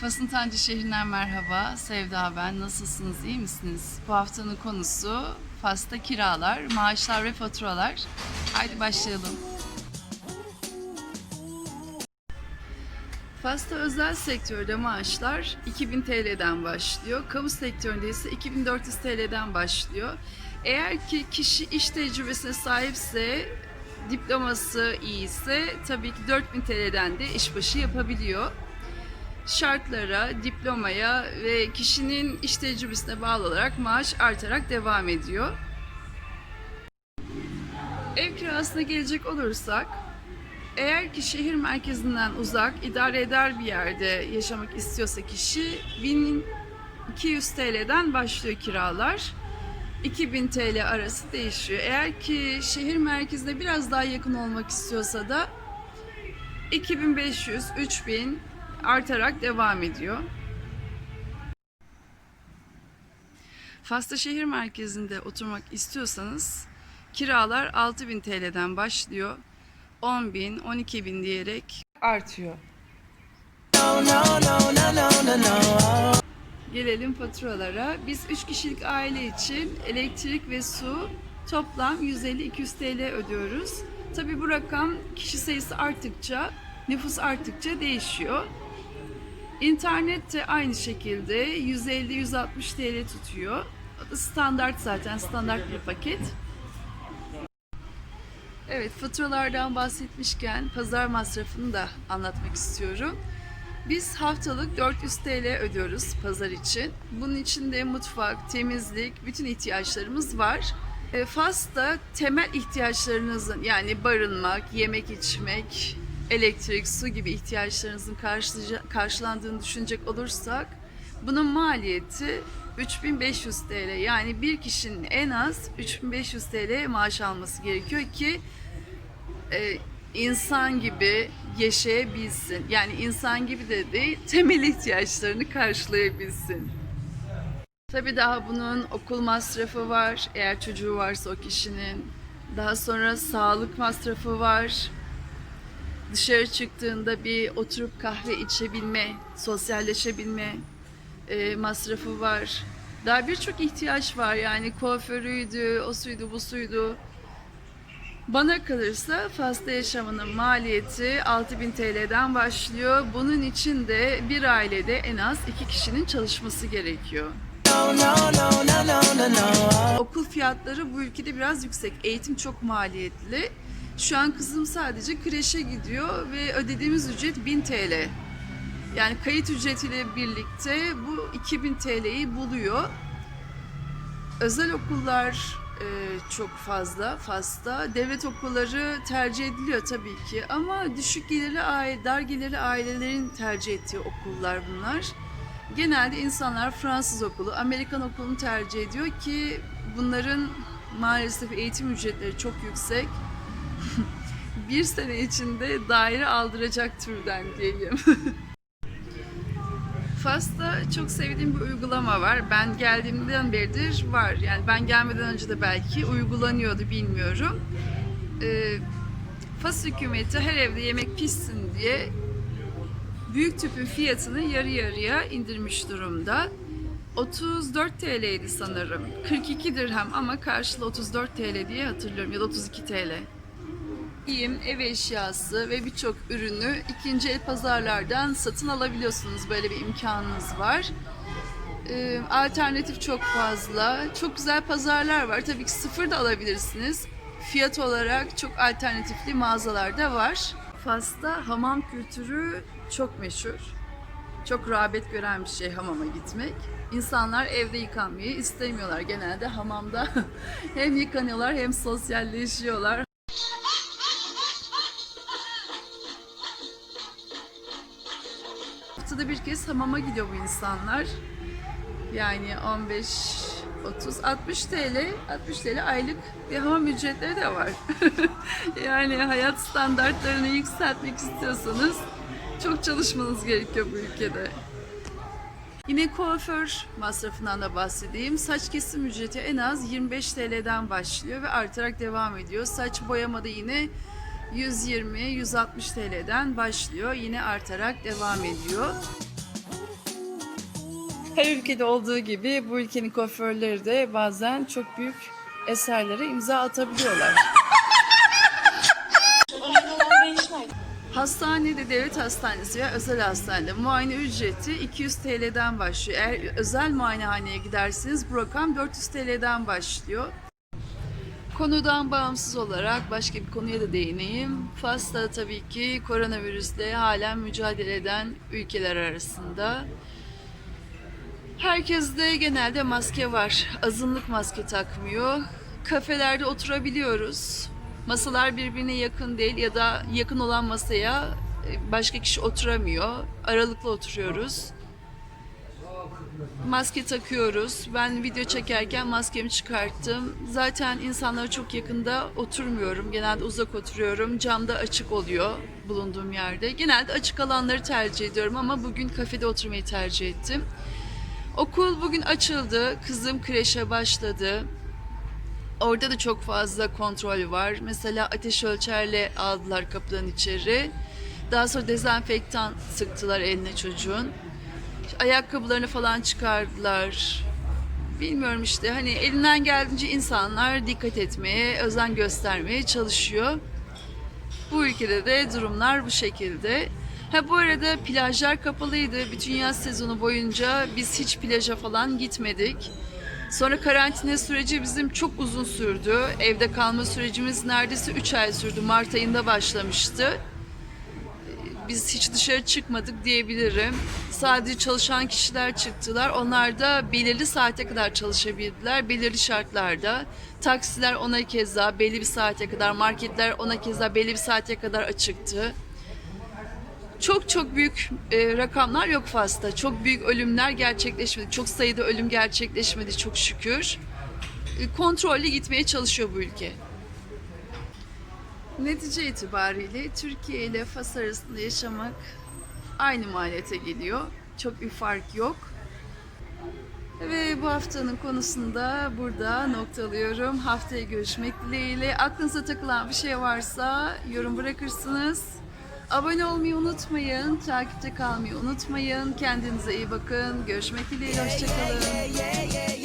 Fas'ın Tancı şehrinden merhaba. Sevda ben. Nasılsınız? iyi misiniz? Bu haftanın konusu Fas'ta kiralar, maaşlar ve faturalar. Haydi başlayalım. Fas'ta özel sektörde maaşlar 2000 TL'den başlıyor. Kamu sektöründe ise 2400 TL'den başlıyor. Eğer ki kişi iş tecrübesine sahipse, diploması iyiyse tabii ki 4000 TL'den de işbaşı yapabiliyor. Şartlara, diplomaya ve kişinin iş tecrübesine bağlı olarak maaş artarak devam ediyor. Ev kirasına gelecek olursak, eğer ki şehir merkezinden uzak, idare eder bir yerde yaşamak istiyorsa kişi 1200 TL'den başlıyor kiralar. 2000 TL arası değişiyor. Eğer ki şehir merkezine biraz daha yakın olmak istiyorsa da 2500, 3000 artarak devam ediyor. Fas'ta şehir merkezinde oturmak istiyorsanız kiralar 6000 TL'den başlıyor. 10.000, 12.000 diyerek artıyor. Gelelim faturalara. Biz 3 kişilik aile için elektrik ve su toplam 150-200 TL ödüyoruz. Tabi bu rakam kişi sayısı arttıkça, nüfus arttıkça değişiyor. İnternet de aynı şekilde 150-160 TL tutuyor. Standart zaten, standart bir paket. Evet, faturalardan bahsetmişken pazar masrafını da anlatmak istiyorum. Biz haftalık 400 TL ödüyoruz pazar için. Bunun içinde mutfak, temizlik, bütün ihtiyaçlarımız var. E, Fas'ta temel ihtiyaçlarınızın yani barınmak, yemek içmek, elektrik, su gibi ihtiyaçlarınızın karşılandığını düşünecek olursak bunun maliyeti 3500 TL. Yani bir kişinin en az 3500 TL maaş alması gerekiyor ki e, insan gibi yaşayabilsin. Yani insan gibi de değil, temel ihtiyaçlarını karşılayabilsin. Tabii daha bunun okul masrafı var, eğer çocuğu varsa o kişinin. Daha sonra sağlık masrafı var. Dışarı çıktığında bir oturup kahve içebilme, sosyalleşebilme e, masrafı var. Daha birçok ihtiyaç var yani kuaförüydü, o suydu, bu suydu. Bana kalırsa Fas'ta yaşamanın maliyeti 6000 TL'den başlıyor. Bunun için de bir ailede en az iki kişinin çalışması gerekiyor. Okul fiyatları bu ülkede biraz yüksek. Eğitim çok maliyetli. Şu an kızım sadece kreşe gidiyor ve ödediğimiz ücret 1000 TL. Yani kayıt ücretiyle birlikte bu 2000 TL'yi buluyor. Özel okullar e, çok fazla Fas'ta. Devlet okulları tercih ediliyor tabii ki ama düşük gelirli aile, dar gelirli ailelerin tercih ettiği okullar bunlar. Genelde insanlar Fransız okulu, Amerikan okulunu tercih ediyor ki bunların maalesef eğitim ücretleri çok yüksek. Bir sene içinde daire aldıracak türden diyelim. Fas'ta çok sevdiğim bir uygulama var. Ben geldiğimden beridir var. Yani ben gelmeden önce de belki uygulanıyordu bilmiyorum. Ee, Fas hükümeti her evde yemek pişsin diye büyük tüpün fiyatını yarı yarıya indirmiş durumda. 34 TL'ydi sanırım. 42 dirhem ama karşılığı 34 TL diye hatırlıyorum ya da 32 TL. Giyim, ev eşyası ve birçok ürünü ikinci el pazarlardan satın alabiliyorsunuz. Böyle bir imkanınız var. Ee, alternatif çok fazla. Çok güzel pazarlar var. Tabii ki sıfır da alabilirsiniz. Fiyat olarak çok alternatifli mağazalar da var. Fas'ta hamam kültürü çok meşhur. Çok rağbet gören bir şey hamama gitmek. İnsanlar evde yıkanmayı istemiyorlar. Genelde hamamda hem yıkanıyorlar hem sosyalleşiyorlar. Bir kez hamama gidiyor bu insanlar. Yani 15, 30, 60 TL, 60 TL aylık bir hamam ücretleri de var. yani hayat standartlarını yükseltmek istiyorsanız çok çalışmanız gerekiyor bu ülkede. Yine kuaför masrafından da bahsedeyim. Saç kesim ücreti en az 25 TL'den başlıyor ve artarak devam ediyor. Saç boyamada yine 120-160 TL'den başlıyor. Yine artarak devam ediyor. Her ülkede olduğu gibi bu ülkenin kuaförleri de bazen çok büyük eserlere imza atabiliyorlar. Hastanede, devlet hastanesi veya özel hastanede muayene ücreti 200 TL'den başlıyor. Eğer özel muayenehaneye giderseniz bu rakam 400 TL'den başlıyor. Konudan bağımsız olarak başka bir konuya da değineyim. Fas'ta tabii ki koronavirüsle halen mücadele eden ülkeler arasında. Herkeste genelde maske var. Azınlık maske takmıyor. Kafelerde oturabiliyoruz. Masalar birbirine yakın değil ya da yakın olan masaya e, başka kişi oturamıyor. Aralıklı oturuyoruz. Maske takıyoruz. Ben video çekerken maskemi çıkarttım. Zaten insanlara çok yakında oturmuyorum. Genelde uzak oturuyorum. Camda açık oluyor bulunduğum yerde. Genelde açık alanları tercih ediyorum ama bugün kafede oturmayı tercih ettim. Okul bugün açıldı. Kızım kreşe başladı. Orada da çok fazla kontrol var. Mesela ateş ölçerle aldılar kapıdan içeri. Daha sonra dezenfektan sıktılar eline çocuğun. Ayakkabılarını falan çıkardılar. Bilmiyorum işte hani elinden geldiğince insanlar dikkat etmeye, özen göstermeye çalışıyor. Bu ülkede de durumlar bu şekilde. Ha bu arada plajlar kapalıydı. Bütün yaz sezonu boyunca biz hiç plaja falan gitmedik. Sonra karantina süreci bizim çok uzun sürdü. Evde kalma sürecimiz neredeyse 3 ay sürdü. Mart ayında başlamıştı. Biz hiç dışarı çıkmadık diyebilirim. Sadece çalışan kişiler çıktılar. Onlar da belirli saate kadar çalışabildiler. Belirli şartlarda. Taksiler ona keza belli bir saate kadar, marketler ona keza belli bir saate kadar açıktı. Çok çok büyük e, rakamlar yok Fas'ta. Çok büyük ölümler gerçekleşmedi. Çok sayıda ölüm gerçekleşmedi çok şükür. E, kontrollü gitmeye çalışıyor bu ülke. Netice itibariyle Türkiye ile Fas arasında yaşamak aynı maliyete geliyor. Çok bir fark yok. Ve bu haftanın konusunda burada noktalıyorum. Haftaya görüşmek dileğiyle. Aklınıza takılan bir şey varsa yorum bırakırsınız. Abone olmayı unutmayın. Takipte kalmayı unutmayın. Kendinize iyi bakın. Görüşmek dileğiyle. Hoşçakalın. yeah, yeah, yeah, yeah.